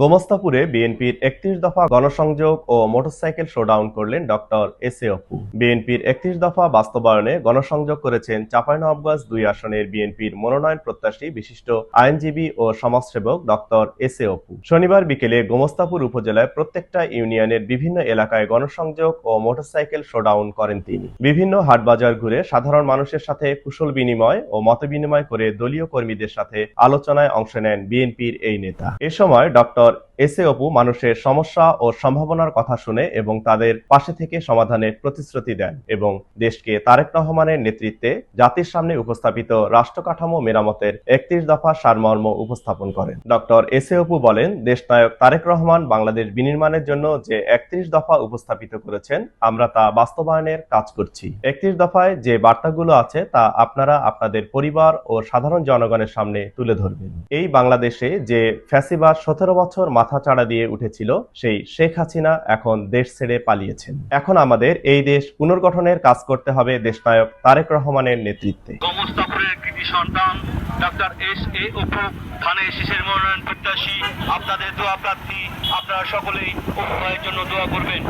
গোমস্তাপুরে বিএনপির একত্রিশ দফা গণসংযোগ ও মোটরসাইকেল শোডাউন করলেন ডক্টর এস এ অপু। বিএনপির একত্রিশ দফা বাস্তবায়নে গণসংযোগ করেছেন চাঁপাইনবাবগঞ্জ দুই আসনের বিএনপির মনোনয়ন প্রত্যাশী বিশিষ্ট আইনজীবী ও সমাজসেবক ডক্টর এস এ অপু। শনিবার বিকেলে গোমস্তাপুর উপজেলায় প্রত্যেকটা ইউনিয়নের বিভিন্ন এলাকায় গণসংযোগ ও মোটরসাইকেল শোডাউন করেন তিনি। বিভিন্ন হাটবাজার ঘুরে সাধারণ মানুষের সাথে কুশল বিনিময় ও মতবিনিময় করে দলীয় কর্মীদের সাথে আলোচনায় অংশ নেন বিএনপির এই নেতা। এ সময় doctor or S A Apu মানুষের সমস্যা ও সম্ভাবনার কথা শুনে এবং তাদের পাশে থেকে সমাধানের প্রতিশ্রুতি দেন এবং দেশকে তারেক রহমানের নেতৃত্বে জাতির সামনে উপস্থাপিত রাষ্ট্র কাঠামো মেরামতের একত্রিশ দফা সারমর্ম উপস্থাপন করেন। ডক্টর এস এ অপু বলেন, দেশনায়ক তারেক রহমান বাংলাদেশ বিনির্মাণের জন্য যে একত্রিশ দফা উপস্থাপিত করেছেন, আমরা তা বাস্তবায়নের কাজ করছি। একত্রিশ দফায় যে বার্তাগুলো আছে তা আপনারা আপনাদের পরিবার ও সাধারণ জনগণের সামনে তুলে ধরবেন। এই বাংলাদেশে যে ফ্যাসিবাদ সতেরো বছর মাথা চাড়া দিয়ে উঠেছিল, সেই শেখ হাসিনা এখন দেশ ছেড়ে পালিয়েছেন। এখন আমাদের এই দেশ পুনর্গঠনের কাজ করতে হবে দেশনায়ক তারেক রহমানের নেতৃত্বে। মনোনয়ন আপনাদের দোয়া প্রার্থী, আপনারা সকলেই জন্য দোয়া করবেন।